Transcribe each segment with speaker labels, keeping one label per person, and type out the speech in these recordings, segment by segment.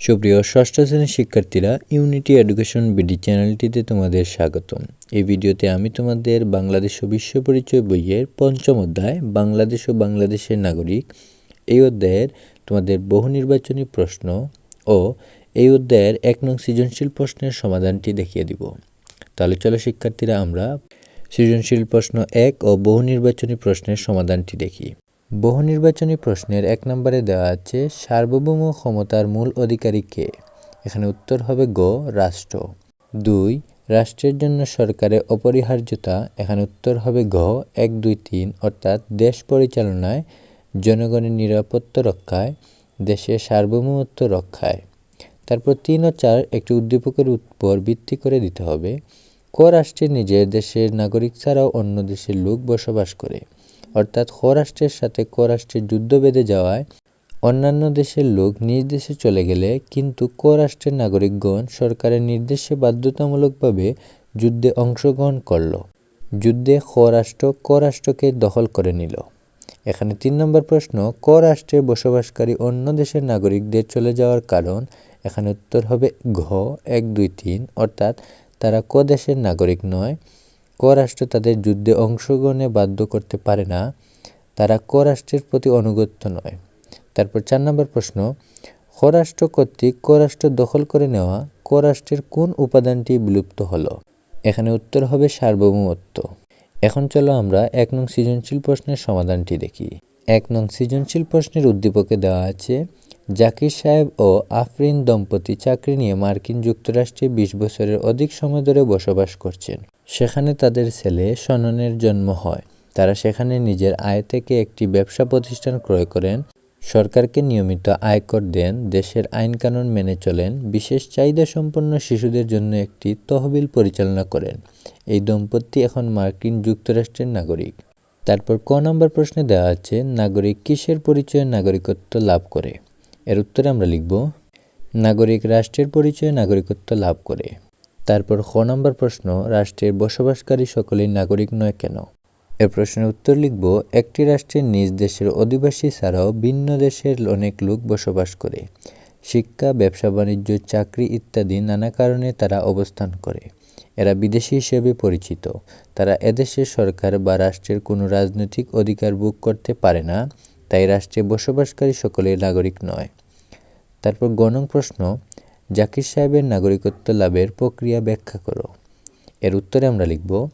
Speaker 1: সুপ্রিয় ষষ্ঠ শ্রেণির শিক্ষার্থীরা ইউনিটি এডুকেশন বিডি চ্যানেলটিতে তোমাদের স্বাগতম। এই ভিডিওতে আমি তোমাদের বাংলাদেশ ও বিশ্ব পরিচয় বইয়ের পঞ্চম অধ্যায়, বাংলাদেশ ও বাংলাদেশের নাগরিক, এই অধ্যায়ের তোমাদের বহু নির্বাচনী প্রশ্ন ও এই অধ্যায়ের এক নং সৃজনশীল প্রশ্নের সমাধানটি দেখিয়ে দিব। তাহলে চলো শিক্ষার্থীরা আমরা সৃজনশীল প্রশ্ন এক ও বহু নির্বাচনী প্রশ্নের সমাধানটি দেখি। বহু নির্বাচনী প্রশ্নের এক নম্বরে দেওয়া আছে, সার্বভৌম ক্ষমতার মূল অধিকারী কে? এখানে উত্তর হবে গ, রাষ্ট্র। দুই, রাষ্ট্রের জন্য সরকারের অপরিহার্যতা। এখানে উত্তর হবে ঘ, এক, দুই, তিন, অর্থাৎ দেশ পরিচালনায়, জনগণের নিরাপত্তা রক্ষায়, দেশের সার্বভৌমত্ব রক্ষায়। তারপর তিন ও চার একটি উদ্দীপকের উপর ভিত্তি করে দিতে হবে। ক রাষ্ট্রে নিজের দেশের নাগরিক ছাড়াও অন্য দেশের লোক বসবাস করে। অর্থাৎ খ রাষ্ট্রের সাথে ক রাষ্ট্রের যুদ্ধ বেঁধে যাওয়ায় অন্যান্য দেশের লোক নিজ দেশে চলে গেলে কিন্তু ক রাষ্ট্রের নাগরিকগণ সরকারের নির্দেশে বাধ্যতামূলকভাবে যুদ্ধে অংশগ্রহণ করল। যুদ্ধে খ রাষ্ট্র রাষ্ট্রকে দখল করে নিল। এখানে তিন নম্বর প্রশ্ন ক বসবাসকারী অন্য দেশের নাগরিকদের চলে যাওয়ার কারণ? এখানে উত্তর হবে ঘ, এক, দুই, তিন, অর্থাৎ তারা ক দেশের নাগরিক নয় রাষ্ট্র তাদের যুদ্ধে অংশগ্রহণে বাধ্য করতে পারে না, তারা রাষ্ট্রের প্রতি অনুগত্য নয়। তারপর চার নম্বর প্রশ্ন রাষ্ট্র কর্তৃক রাষ্ট্র দখল করে নেওয়া রাষ্ট্রের কোন উপাদানটি বিলুপ্ত হলো? এখানে উত্তর হবে সার্বভৌমত্ব। এখন চলো আমরা এক নং সৃজনশীল প্রশ্নের সমাধানটি দেখি। এক নং সৃজনশীল প্রশ্নের উদ্দীপকে দেওয়া আছে জাকির সাহেব ও আফরিন দম্পতি চাকরি নিয়ে মার্কিন যুক্তরাষ্ট্রে বিশ বছরের অধিক সময় ধরে বসবাস করছেন। সেখানে তাদের ছেলে সননের জন্ম হয়। তারা সেখানে নিজের আয় থেকে একটি ব্যবসা প্রতিষ্ঠান ক্রয় করেন। সরকারকে নিয়মিত আয়কর দেন, দেশের আইনকানুন মেনে চলেন, বিশেষ চাহিদা সম্পন্ন শিশুদের জন্য একটি তহবিল পরিচালনা করেন। এই দম্পতি এখন মার্কিন যুক্তরাষ্ট্রের নাগরিক। তারপর ক নম্বর প্রশ্নে দেওয়া আছে, নাগরিক কিসের পরিচয়ে নাগরিকত্ব লাভ করে? এর উত্তরে আমরা লিখব, নাগরিক রাষ্ট্রের পরিচয়ে নাগরিকত্ব লাভ করে। তারপর খ নম্বর প্রশ্ন, রাষ্ট্রের বসবাসকারী সকলেই নাগরিক নয় কেন? এর প্রশ্নের উত্তর লিখব, একটি রাষ্ট্রের নিজ দেশের অধিবাসী ছাড়াও ভিন্ন দেশের অনেক লোক বসবাস করে। শিক্ষা, ব্যবসা, বাণিজ্য, চাকরি ইত্যাদি নানা কারণে তারা অবস্থান করে। এরা বিদেশি হিসেবে পরিচিত। তারা এদেশের সরকার বা রাষ্ট্রের কোনো রাজনৈতিক অধিকার ভোগ করতে পারে না। তাই রাষ্ট্রে বসবাসকারী সকলের নাগরিক নয়। তারপর গণং প্রশ্ন, জাকির সাহেবের নাগরিকত্ব লাভের প্রক্রিয়া ব্যাখ্যা করো। এর উত্তরে আমরা লিখব,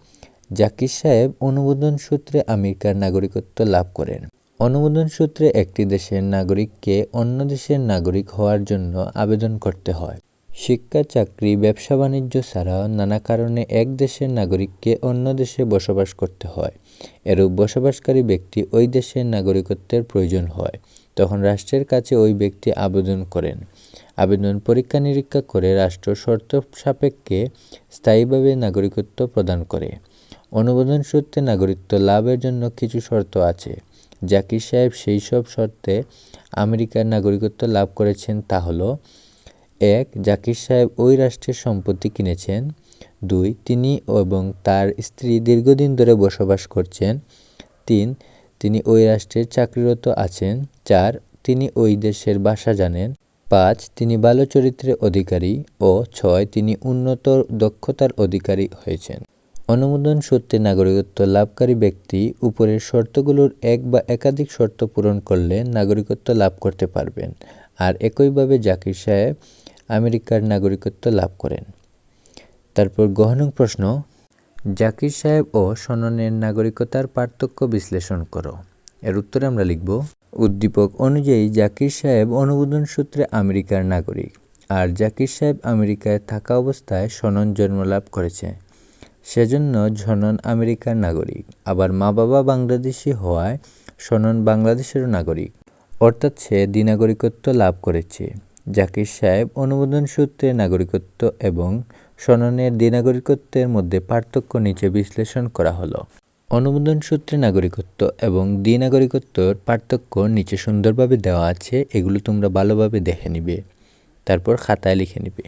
Speaker 1: জাকির সাহেব অনুমোদন সূত্রে আমেরিকার নাগরিকত্ব লাভ করেন। অনুমোদন সূত্রে একটি দেশের নাগরিককে অন্য দেশের নাগরিক হওয়ার জন্য আবেদন করতে হয়। শিক্ষা, চাকরি, ব্যবসা, বাণিজ্য ছাড়াও নানা কারণে এক দেশের নাগরিককে অন্য দেশে বসবাস করতে হয়। এরূপ বসবাসকারী ব্যক্তি ওই দেশের নাগরিকত্বের প্রয়োজন হয়। তখন রাষ্ট্রের কাছে ওই ব্যক্তি আবেদন করেন। আবেদন পরীক্ষা নিরীক্ষা করে রাষ্ট্র শর্ত সাপেক্ষে স্থায়ীভাবে নাগরিকত্ব প্রদান করে। অনুমোদন সূত্রে নাগরিকত্ব লাভের জন্য কিছু শর্ত আছে। জাকির সাহেব সেই সব শর্তে আমেরিকার নাগরিকত্ব লাভ করেছেন তা হলো এক, জাকির সাহেব ওই রাষ্ট্রের সম্পত্তি কিনেছেন। দুই, তিনি এবং তার স্ত্রী দীর্ঘদিন ধরে বসবাস করছেন। তিন, তিনি ওই রাষ্ট্রের চাকরিরত আছেন। চার, তিনি ওই দেশের ভাষা জানেন। পাঁচ, তিনি ভালো চরিত্রের অধিকারী। ও ছয়, তিনি উন্নত দক্ষতার অধিকারী হয়েছেন। অনুমোদন সূত্রে নাগরিকত্ব লাভকারী ব্যক্তি উপরের শর্তগুলোর এক বা একাধিক শর্ত পূরণ করলে নাগরিকত্ব লাভ করতে পারবেন। আর একইভাবে জাকির সাহেব আমেরিকার নাগরিকত্ব লাভ করেন। তারপর গহনং প্রশ্ন, জাকির সাহেব ও সননের নাগরিকতার পার্থক্য বিশ্লেষণ করো। এর উত্তরে আমরা লিখব, উদ্দীপক অনুযায়ী জাকির সাহেব অনুমোদন সূত্রে আমেরিকার নাগরিক, আর জাকির সাহেব আমেরিকায় থাকা অবস্থায় সনন জন্মলাভ করেছে। সেজন্য ঝনন আমেরিকার নাগরিক, আবার মা বাবা বাংলাদেশি হওয়ায় সনন বাংলাদেশেরও নাগরিক, অর্থাৎ সে দ্বিনাগরিকত্ব লাভ করেছে। জাকির সাহেব অনুমোদন সূত্রে নাগরিকত্ব এবং সননের দ্বিনাগরিকত্বের মধ্যে পার্থক্য নিচে বিশ্লেষণ করা হলো। অনুমোদন সূত্রে নাগরিকত্ব এবং দ্বিনাগরিকত্বর পার্থক্য নিচে সুন্দরভাবে দেওয়া আছে, এগুলো তোমরা ভালোভাবে দেখে নিবে। তারপর খাতায় লিখে নিবে।